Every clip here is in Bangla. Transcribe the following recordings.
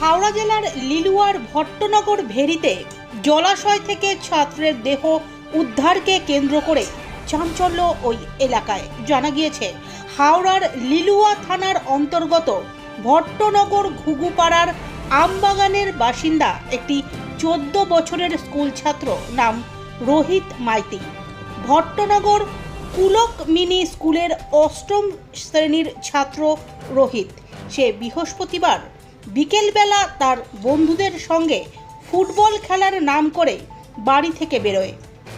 হাওড়া জেলার লিলুয়ার ভট্টনগর ভেরিতে জলাশয় থেকে ছাত্রের দেহ উদ্ধারকে কেন্দ্র করে চাঞ্চল্য ওই এলাকায়। জানা গিয়েছে, হাওড়ার লিলুয়া থানার অন্তর্গত ভট্টনগর ঘুঘুপাড়ার আমবাগানের বাসিন্দা একটি চোদ্দ বছরের স্কুল ছাত্র নাম রোহিত মাইতি। ভট্টনগর কুলক মিনি স্কুলের অষ্টম শ্রেণির ছাত্র রোহিত। সে বৃহস্পতিবার বিকেলবেলা তার বন্ধুদের সঙ্গে ফুটবল খেলার নাম করে বাড়ি থেকে বেরোয়।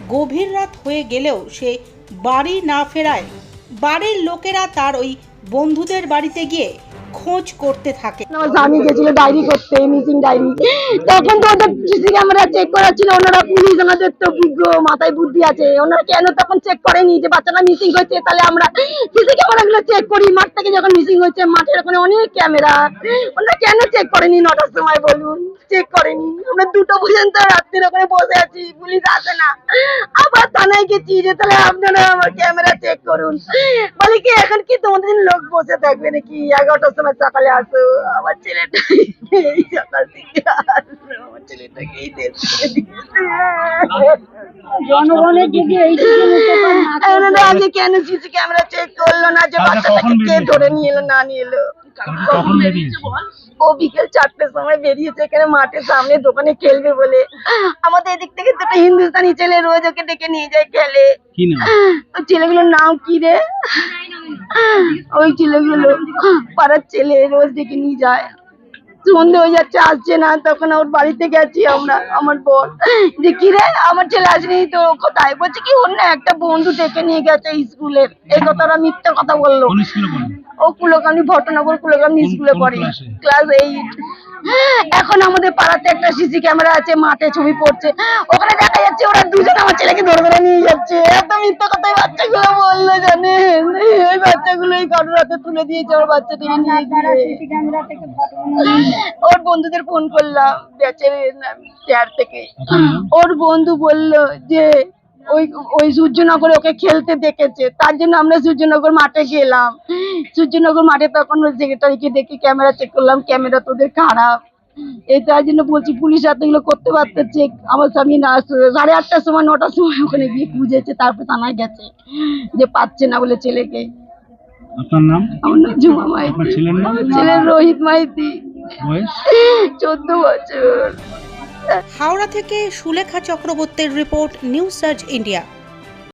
গভীর রাত হয়ে গেলেও সে বাড়ি না ফেরায় বাড়ির লোকেরা তার ওই বন্ধুদের বাড়িতে গিয়ে খোঁজ করতে থাকে। আমার স্বামী গেছিল ডায়েরি করতে, মিসিং ডায়েরি। তখন তো ওদের সিসি ক্যামেরা চেক করা ছিল, ওনারা পুলিশ ওনাদের তো বিজ্ঞ মাথায় বুদ্ধি আছে। ওনারা কেন তখন চেক করেনি যে বাচ্চাটা মিসিং হয়েছে? তাহলে আমরা সিসি ক্যামেরা গুলো চেক করি, মাঠ থেকে যখন মিসিং হয়েছে, মাঠের ওখানে অনেক ক্যামেরা ওনারা কেন চেক করেনি? নটার সময় বলুন চেক করেনি। আমরা দুটো পর্যন্ত রাত্রির ওখানে বসে আছি, পুলিশ আসে না। আবার থানায় গেছি যে, তাহলে আপনারা আমার ক্যামেরা চেক করুন। বলে কি, এখন কি তোমাদের লোক বসে থাকবে নাকি? এগারোটার সময় সকালে আসো আমার ছেলেটা এই সকাল থেকে আসলো আমার ছেলেটাকে এই দেশ জনগণের যদি এইটুকু উপকার না করে, এনারা আগে কেন সিসি ক্যামেরা চেক করল না যে বাচ্চাটাকে কে ধরে নিয়ে এলো না নিয়ে এলো? ও বিকেল চারটের সময় বেরিয়েছে এখানে মাঠের সামনে দোকানে খেলবে বলে। আমাদের এদিক থেকে দুটো হিন্দুস্তানি ছেলে রোজ ওকে ডেকে নিয়ে যায় খেলে। কি নাম? ওই ছেলেগুলোর নাম কি রে? ওই ছেলেগুলো পাড়ার ছেলে রোজ ডেকে নিয়ে যায়। সন্ধে হয়ে যাচ্ছে আসছে না তখন ওর বাড়িতে গেছি আমরা আমার বোন যে কি রে আমার ছেলে আসেনি তো কোথায়? বলছে কি ওর না একটা বন্ধু ডেকে নিয়ে গেছে স্কুলের এই কথাটা মিথ্যা কথা বলল। স্কুলে ও কুলকামনি ভট্টনগর কুলকামনি স্কুলে পড়ে। ক্লাস এইট এখন আমাদের পাড়াতে একটা সিসি ক্যামেরা আছে মাঠে ছবি পড়ছে। ওখানে দেখা যাচ্ছে ওরা দুজন আমার ছেলেকে ধরে ধরে নিয়ে যাচ্ছে। এত মিথ্যা কথা ওই বাচ্চাগুলো বলল ওই বাচ্চাগুলো এই কারোর হাতে তুলে দিয়েছে ওর নিয়ে গিয়ে। বন্ধুদের ফোন করলাম চেয়ার থেকে। ওর বন্ধু বলল যে ওই ওই সূর্যনগরে ওকে খেলতে দেখেছে তার জন্য আমরা সূর্যনগর মাঠে গেলাম। সূর্যনগর মাঠে তখন ওই সেক্রেটারিকে দেখে ক্যামেরা চেক করলাম ক্যামেরা তোদের খারাপ। এই তার জন্য বলছি পুলিশ হাতে এগুলো করতে পারতেছে আমার স্বামী না সাড়ে আটটার সময় নটার সময় ওখানে গিয়ে খুঁজেছে তারপর থানায় গেছে যে পাচ্ছে না বলে ছেলেকে। আপনার নাম? আমার নাম জুমা মাইতি। আপনার ছেলের নাম? ছেলের রোহিত মাইতি। বয়স? চোদ্দ বছর। হাওড়া থেকে সুলেখা চক্রবর্তীর রিপোর্ট নিউজ সার্চ ইন্ডিয়া।